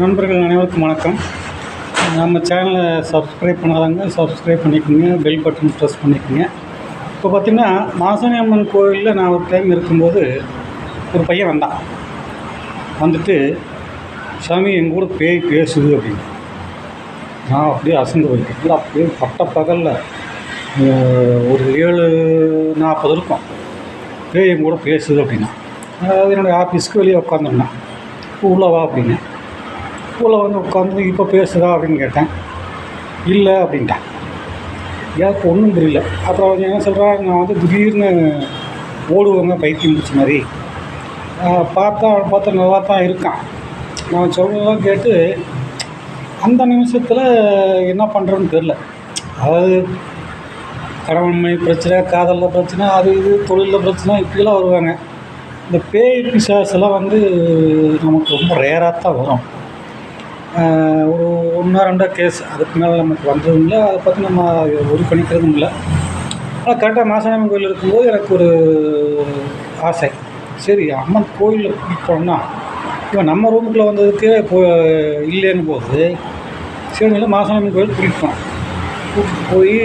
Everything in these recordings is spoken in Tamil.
நண்பர்கள் அனைவருக்கும் வணக்கம். நம்ம சேனலை சப்ஸ்கிரைப் பண்ணாதாங்க சப்ஸ்கிரைப் பண்ணிக்கோங்க பெல் பட்டன் ப்ரெஸ் பண்ணிக்கோங்க. இப்போ பார்த்திங்கன்னா மாசாணி அம்மன் கோயிலில் நான் ஒரு டைம் இருக்கும்போது ஒரு பையன் வந்தான். வந்துட்டு சாமி எங்கள் கூட பேய் பேசுது அப்படின்னு. நான் அப்படியே அசந்து போயிட்டேன். அப்படியே பட்ட பகலில். ஒரு ஏழு நாற்பது இருக்கும். பேய் என் கூட பேசுது அப்படின்னா. அதாவது என்னுடைய ஆஃபீஸ்க்கு வெளியே உட்காந்துருந்தேன் உள்ளவா அப்படின்னு. ஸ்கூலில் வந்து உட்காந்து இப்போ பேசுதா அப்படின்னு கேட்டேன். இல்லை அப்படின்ட்டேன். எனக்கு ஒன்றும் புரியல. அப்புறம் அவங்க என்ன சொல்கிறாங்க நான் வந்து திடீர்னு ஓடுவாங்க பைத்தியம் பிடிச்ச மாதிரி. பார்த்தா அவன் பார்த்தா நல்லா தான் இருக்கான். நான் சொல்கிறதெல்லாம் கேட்டு அந்த நிமிஷத்தில் என்ன பண்ணுறேன்னு தெரில அதாவது கணவன்மை பிரச்சனை காதலில் பிரச்சனை அது இது தொழிலில் பிரச்சனை இப்படிலாம் வருவாங்க. இந்த பேய் பிசாசெல்லாம் வந்து நமக்கு ரொம்ப ரேராக தான் வரும். ஒரு ஒன்றா ரெண்டா கேஸ் அதுக்கு மேலே நமக்கு வந்ததும் இல்லை அதை பற்றி நம்ம ஒரு பண்ணிக்கிறதும் இல்லை. ஆனால் கரெக்டாக மாசாணி கோயில் இருக்கும்போது எனக்கு ஒரு ஆசை. சரி அம்மன் கோயிலில் போனோம்னா இவன் நம்ம ரூமுக்குள்ளே வந்ததுக்கே இப்போ இல்லைன்னு போது சரி இல்லை கோயில் கூட்டிகிட்டு கூட்டிகிட்டு போய்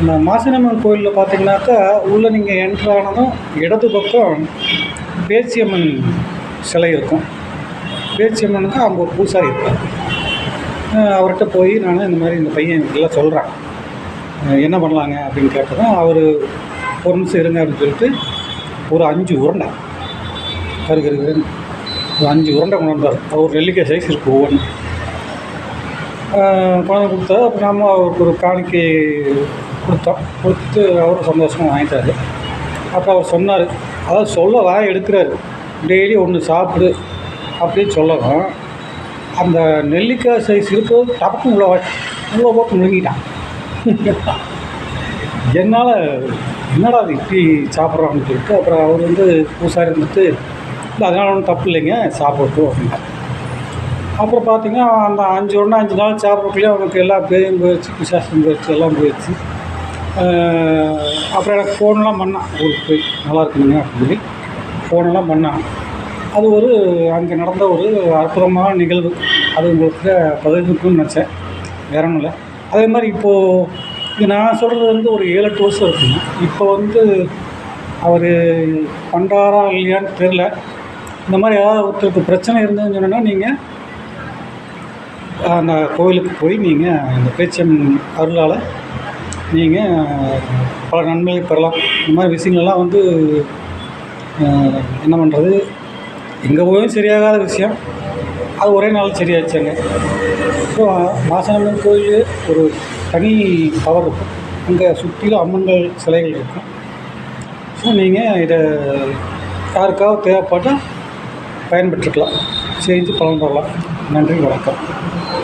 இந்த மாசாணியம்மன் கோயிலில் பார்த்தீங்கன்னாக்கா உள்ளே நீங்கள் என்ட்ரு ஆனதும் இடது பக்கம் பேச்சியம்மன் சிலை இருக்கும். பேச்சியம்மனுக்கு அவங்க ஒரு பூசாரி இருப்பார் அவர்கிட்ட போய் நான் இந்த மாதிரி இந்த பையன் இதெல்லாம் சொல்கிறான் என்ன பண்ணலாங்க அப்படின்னு கேட்டதும் அவர் ஒரு நிமிஷம் இருங்க அப்படின்னு சொல்லிட்டு ஒரு அஞ்சு உருண்டை. கரு கரு ஒரு அஞ்சு உருண்டை கொண்டு வந்தார். ஒரு நெல்லிக்காய் சைஸ் இருக்குது ஒவ்வொன்று குழந்தை கொடுத்தா அப்புறம் நாம் அவருக்கு ஒரு காணிக்கை கொடுத்தோம். கொடுத்து அவரும் சந்தோஷமாக வாங்கிட்டார். அப்புறம் அவர் சொன்னார். அதாவது சொல்ல வாய் எடுக்கிறாரு. டெய்லி ஒன்று சாப்பிடு. அப்படின்னு சொல்லவும் அந்த நெல்லிக்காய் சைஸ் இருக்கிறது டப்புக்கு உள்ள உள்ள போட்டு முழுங்கிட்டான் என்னால் என்னடா அது இப்படி சாப்பிட்றான்னு சொல்லிட்டு அப்புறம் அவர் வந்து பூசாரி இருந்துட்டு இல்லை அதனால் ஒன்றும் தப்பு இல்லைங்க சாப்பிடட்டும் அப்படின்னா அப்புறம் பார்த்தீங்கன்னா அந்த அஞ்சு ஒன்று அஞ்சு நாள் சாப்பிட்றதுக்குள்ளே அவனுக்கு எல்லா பேயும் போயிடுச்சு பிசாசம் போயிடுச்சு எல்லாம் போயிடுச்சு. அப்புறம் எனக்கு ஃபோன்லாம் பண்ணான். ஊருக்கு போய் நல்லா இருக்குங்க அப்படின்னு. சொல்லி ஃபோனெல்லாம் பண்ணான். அது ஒரு அங்கே நடந்த ஒரு அற்புதமான நிகழ்வு. அது உங்களுக்கு பகிர்ந்துக்கணும்னு நினச்சேன். வேற ஒன்றும் இல்லை. அதே மாதிரி இப்போது இது நான் சொல்கிறது வந்து ஒரு ஏழு எட்டு வருஷம் இருக்குங்க. இப்போ வந்து அவர் பண்ணுறாரா இல்லையான்னு தெரில இந்த மாதிரி ஏதாவது ஒருத்தருக்கு பிரச்சனை இருந்ததுன்னு சொன்னோன்னா நீங்கள் அந்த கோவிலுக்கு போய் நீங்கள் இந்த பேச்சம் அருளால் நீங்கள் பல நன்மைகளை பெறலாம். இந்த மாதிரி விஷயங்கள்லாம் வந்து என்ன பண்ணுறது எங்கே போயும் சரியாகாத விஷயம். அது ஒரே நாள் சரியாச்சுங்க. ஸோ மாசாணம்மன் கோயில் ஒரு தனி பவர் இருக்கும். அங்கே சுற்றிலும் அம்மன்கள் சிலைகள் இருக்கும். ஸோ நீங்கள் இதை யாருக்காவது தேவைப்பட்டால் பயன்பெற்றுக்கலாம். செஞ்சு பலன் பெறலாம் நன்றி வணக்கம்.